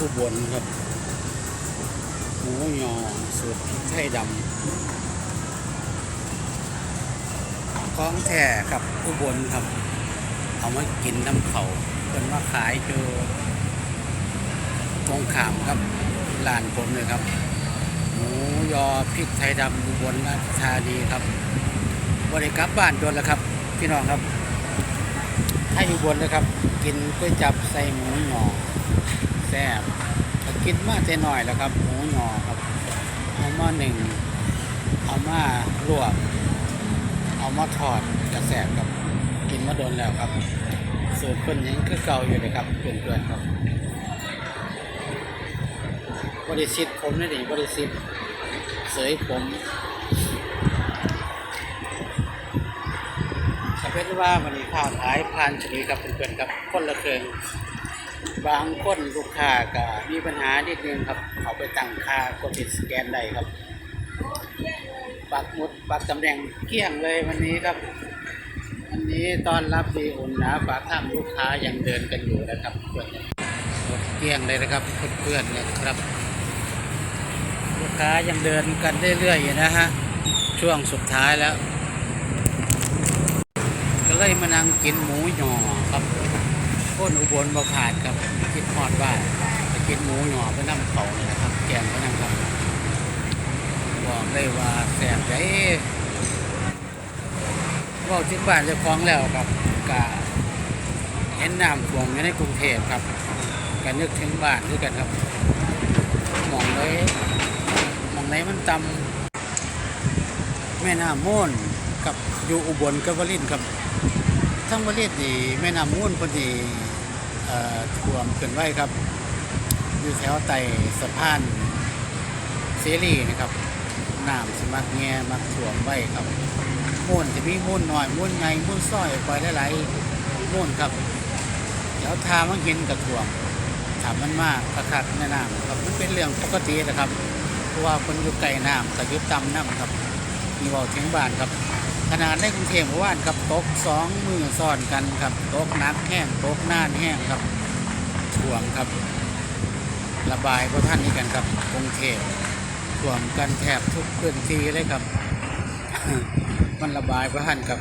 อุบลครับหมูยอสูตรพริกไทยดำของแท้ครับอุบลครับ เอามากินน้ำเขาเป็นมาขายอยู่ตรงขามครับร้านผมเลยครับ หมูยอพริกไทยดำอุบลราชธานีครับบริกลับบ้านโดนแล้วครับ พี่น้องครับ ให้อุบลเลยครับ กินก๋วยจับใส่หมูหยอ แซ่บกินมาแต่น้อยแล้วครับหมูหยอครับเอามาหนึ่งเอามาลวกเอามาทอดกระแสบครับกินมาโดนแล้วครับสูตรเพิ่นยังคือเก่าอยู่เลยครับเพื่อนๆครับ บริสิทธิ์ผมนี่ดิบริสิทธิ์เสยผมถ้าเปนว่าวันนี้ข้าวขายผ่านชนีครับเพื่อนๆครับคนละเครื่อง บางคนลูกค้าก็มีปัญหานิดนึงครับเขาไปตั้งค่ากดติดสแกนได้ครับปักหมุดปักตำแหน่งเกลี้ยงเลยวันนี้ครับวันนี้ตอนรับดีอุ่นนาฝากข้างลูกค้ายังเดินกันอยู่นะครับเพื่อนหมดเกลี้ยงเลยนะครับเพื่อนๆเนี่ยครับ ลูกค้ายังเดินกันเรื่อยๆอยู่นะฮะช่วงสุดท้ายแล้ว ก็เลยมานั่งกินหมูหยอครับ พ้นอุบลบ่ผ่านครับคิดฮอดว่าจะกินหมูหยอไปน้ำเขาเลยนะครับแกงไปน้ำครับบอกเลยว่าแสบใจเว่าถึงบ้านจ้าของแล้วครับกะเห็นน้ำท่วมอยู่ในกรุงเทพครับก็นึกถึงบ้านด้วยกันครับมองเลยมองไหนมันตำแม่น้ำมูลกับอยู่อุบลกับวลินครับ ทั้งประเทศนี่แม่น้ำมูลพอดีท่วมเกินไว้ครับ อยู่แถวไต่สะพานเสรีนะครับน้ำสมักแง่มักถ่วมไว้ครับมูนจะมีมูนหน่อยมูนไงมูนซ้อยไปหลายๆมูนครับแล้วทามันเห็นกับถ่วมถามมันมากคักๆในน้ำครับมันเป็นเรื่องปกตินะครับ เพราะว่าคนอยู่ไกลน้ำก็อยุบตำน้ำครับมีบอกถึงบ้านครับ ขนาดในกรุงเทพเมื่อวานครับตกสองมือซ้อนกันครับตกนักแห้งตกนานแห้งครับถ่วมครับ ระบายเพราะท่านนี้กันครับกรุงเทพท่วมกันแทบทุกพื้นที่เลยครับ มันระบายประหันกับ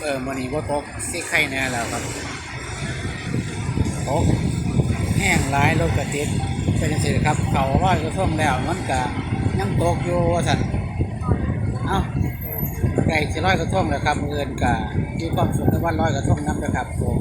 เออมันนี้ว่าตกสิไข่แน่แล้วครับตกแห้งหลายรถกระติดเป็นจังซี่ครับเขาร้อยกระทงแล้วมันก็ยังตกอยู่ว่าสันเอ้า ใดจะร้อยกระท่อมนะครับเงินกับมีความสุขในวันร้อยกระท่อมนับนะครับผม